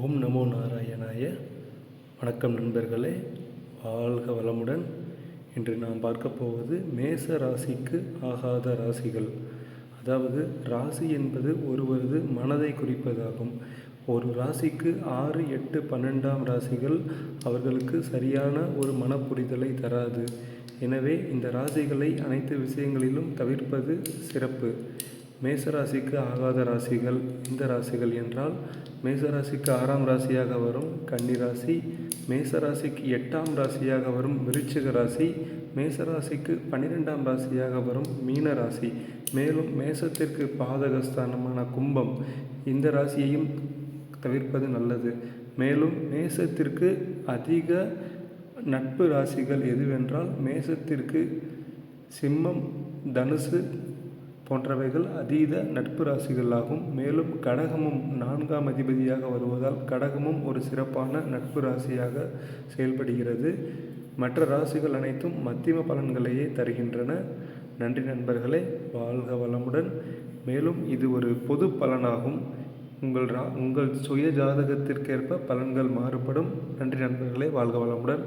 ஓம் நமோ நாராயணாய. வணக்கம் நண்பர்களே. வாழ்க வளமுடன். இன்று நாம் பார்க்க போவது மேச ராசிக்கு ஆகாத ராசிகள். அதாவது ராசி என்பது ஒருவரது மனதை குறிப்பதாகும். ஒரு ராசிக்கு ஆறு எட்டு பன்னெண்டாம் ராசிகள் அவர்களுக்கு சரியான ஒரு மனப்புரிதலை தராது. எனவே இந்த ராசிகளை அனைத்து விஷயங்களிலும் தவிர்ப்பது சிறப்பு. மேசராசிக்கு ஆகாத ராசிகள் இந்த ராசிகள் என்றால் மேசராசிக்கு ஆறாம் ராசியாக வரும் கன்னி ராசி மேசராசிக்கு எட்டாம் ராசியாக வரும் விருச்சிக ராசி மேசராசிக்கு பன்னிரெண்டாம் ராசியாக வரும் மீன ராசி. மேலும் மேசத்திற்கு பாதகஸ்தானமான கும்பம் இந்த ராசியையும் தவிர்ப்பது நல்லது. மேலும் மேசத்திற்கு அதிக நட்பு ராசிகள் எதுவென்றால் மேசத்திற்கு சிம்மம் தனுசு போன்றவைகள் அதீத நட்பு ராசிகளாகும். மேலும் கடகமும் நான்காம் அதிபதியாக வருவதால் கடகமும் ஒரு சிறப்பான நட்பு ராசியாக செயல்படுகிறது. மற்ற ராசிகள் அனைத்தும் மத்தியம பலன்களையே தருகின்றன. நன்றி நண்பர்களே வாழ்க வளமுடன். மேலும் இது ஒரு பொது பலனாகும். உங்கள் ரா உங்கள் சுய ஜாதகத்திற்கேற்ப பலன்கள் மாறுபடும். நன்றி நண்பர்களே வாழ்க வளமுடன்.